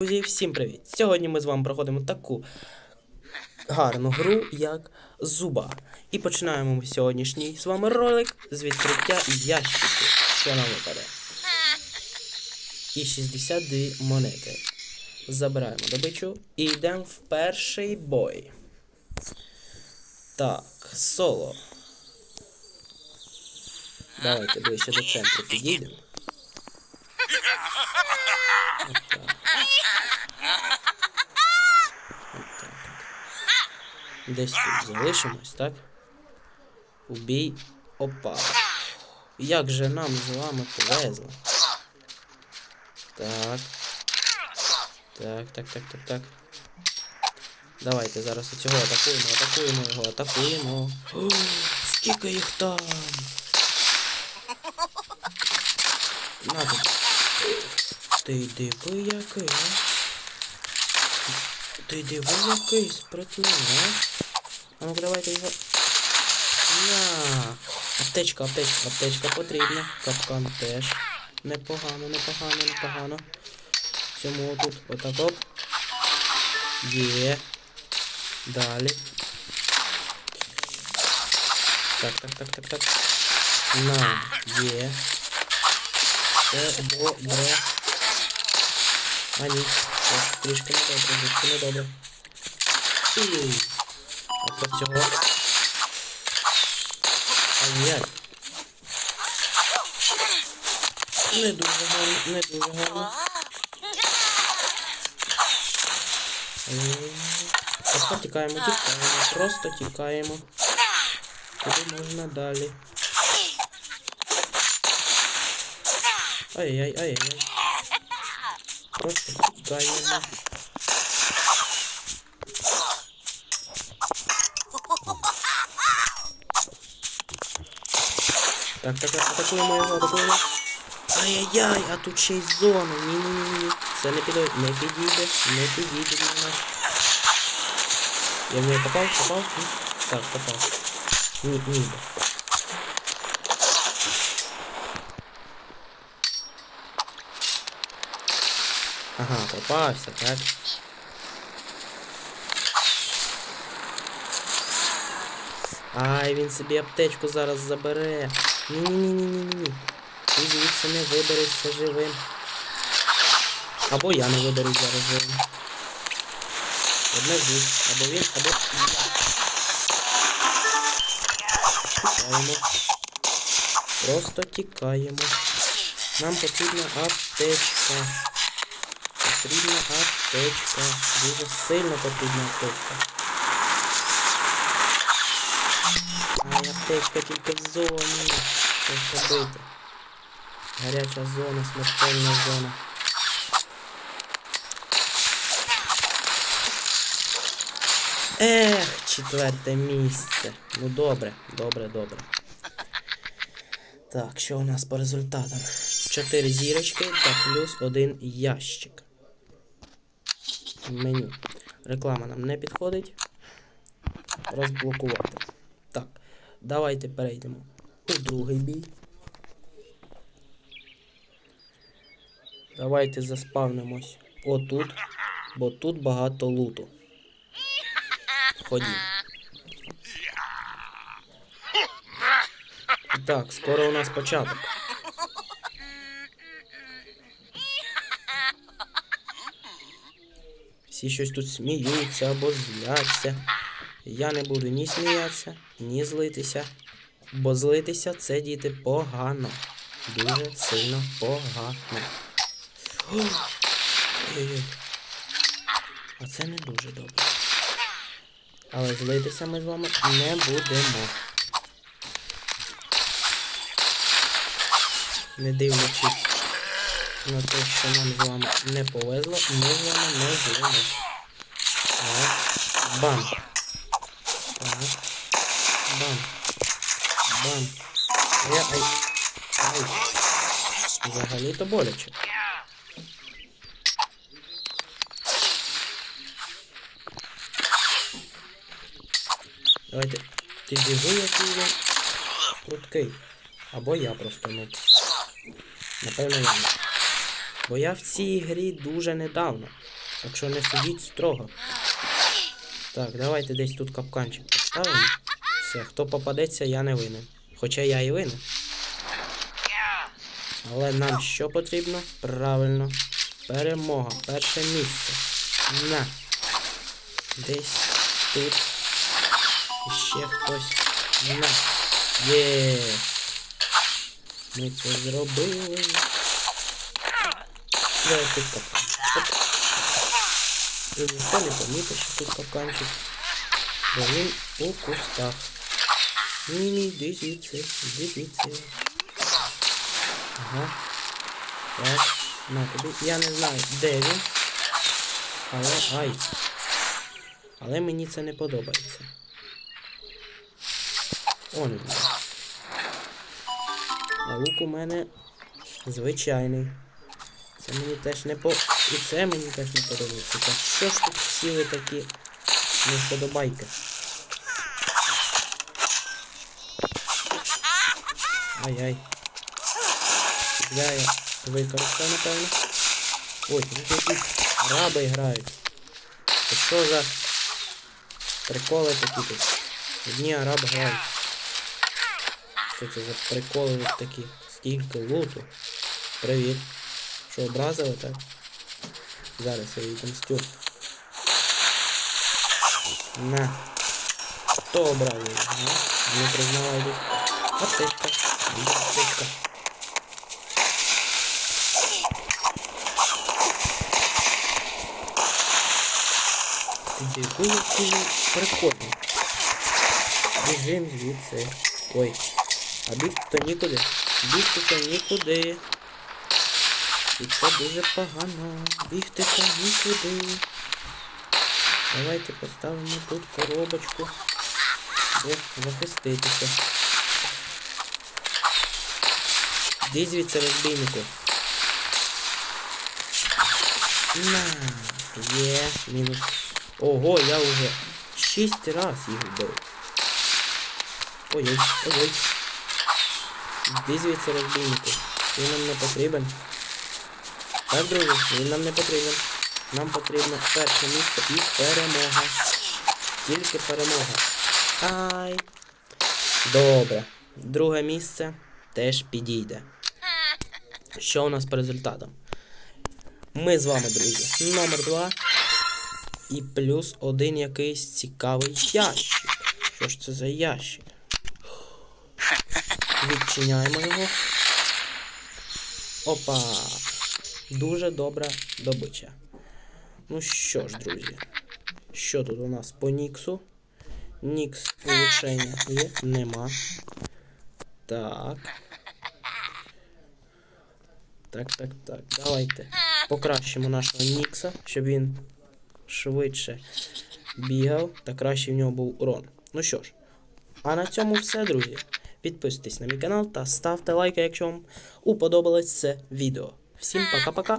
Друзі, всім привіт! Сьогодні ми з вами проходимо таку гарну гру, як Зуба. І починаємо ми сьогоднішній з вами ролик з відкриття ящику, що нам випаде. І 62 монети. Забираємо добичу і йдемо в перший бой. Так, соло. Давайте ближче до центру підійдемо. Отак. Отак. Десь тут залишимось, так? Убій опа. Як же нам з вами повезло? Так. Так, так, так, так, так. Давайте зараз цього атакуємо, атакуємо його, атакуємо. О, скільки їх там? На тут. Ти диви який, а? Ти диви який спритний, а? А ну давайте його. На. Аптечка, аптечка, аптечка потрібна. Капкан теж. Непогано, непогано, непогано. Цьому тут отак оп. Є. Далі. Так, так, так, так, так. На, є. Це добре. А ні, трішки не добре, трішки не добре. Про цього. Ай-яй. Не дуже гарно, не дуже гарно. Ай-яй. Тікаємо, тікаємо, просто тікаємо. Куди можна далі? Ай-яй, ай-яй. Просто тікаємо. Так, так, так, атакуємо його, атакуємо. Ай-яй-яй, а тут ще й зона. Ні-ні-ні. Це не піде, не підійде, не підійде до нас. Я в неї попав, попав? Так, попав. Ні, ні. Ага, попався, так? Ай, він собі аптечку зараз забере. Ні-ні-ні-ні-ні. Ти звідси не виберешся живим. Або я не виберусь зараз живим. Одне з. Або він, або. Тікаємо. Просто тікаємо. Нам потрібна аптечка. Потрібна аптечка. Дуже сильно потрібна аптечка. Аптечка тільки в зоні. Що робити? Гаряча зона, смертельна зона. Ех, четверте місце. Ну добре, добре, добре. Так, що у нас по результатам? 4 зірочки та плюс один ящик. Меню. Реклама нам не підходить. Розблокувати. Так, давайте перейдемо у другий бій. Давайте заспавнимось отут, бо тут багато луту. Ходім. Так, скоро у нас початок. Всі щось тут сміються або зляться. Я не буду ні сміятися, ні злитися. Бо злитися це діти погано. Дуже сильно погано. Ой-ой. А це не дуже добре. Але злитися ми з вами не будемо. Не дивлячись на те, що нам з вами не повезло, ми з вами не злимось. Так. Бам. Так. Бам. Бам. Я ай. Ай. Взагалі-то боляче. Давайте. Диви, який він пруткий. Або я просто ну. Напевно я. Бо я в цій грі дуже недавно. Так що не судіть строго. Так, давайте десь тут капканчик поставимо. Все, хто попадеться, я не винен. Хоча я і винен. Але нам що потрібно? Правильно. Перемога. Перше місце. На. Десь тут. І ще хтось. На. Є. Ми це зробили. Давай тут капкан. І ніхто не помітить, що тут капканчик. Бо він у кустах. Ні, ні, йди звідси. Ага. Так, на тобі. Я не знаю, де він. Але ай. Але мені це не подобається. Он він. А лук у мене звичайний. Це мені теж не по. І це мені теж не подобається. Так що ж тут всі ви такі несподобайки? Ай-ай. Я я використав, напевно. Ой, тут якісь раби грають. Це що за приколи такі тут? Одні араби грають. Що це за приколи такі? Скільки луту? Привіт. Що образили, так? Зараз я її мстю. На. Хто образив? А? Не признавай тут. Аптечка. Аптечка. Який який прикольний. Біжим звідси. Ой. А бігти то нікуди. Бігти то нікуди. І це дуже погано. Бігти то нікуди. Давайте поставимо тут коробочку. Щоб захиститися. Іди звідси розбійнику. На, є, мінус. Ого, я вже шість раз їх вбив. Ой-ой, ой-ой. Іди звідси розбійнику. Він нам не потрібен. Так, друзі, він нам не потрібен. Нам потрібно перше місце і перемога. Тільки перемога. Ай. Добре. Друге місце теж підійде. Що у нас по результатам? Ми з вами, друзі. Номер два. І плюс один якийсь цікавий ящик. Що ж це за ящик? Відчиняємо його. Опа! Дуже добра добича. Ну що ж, друзі. Що тут у нас по Ніксу? Нікс улучшення є? Нема. Так. Так, так, так. Давайте покращимо нашого Нікса, щоб він швидше бігав та краще в нього був урон. Ну що ж, а на цьому все, друзі. Підписуйтесь на мій канал та ставте лайки, якщо вам уподобалось це відео. Всім пока-пока!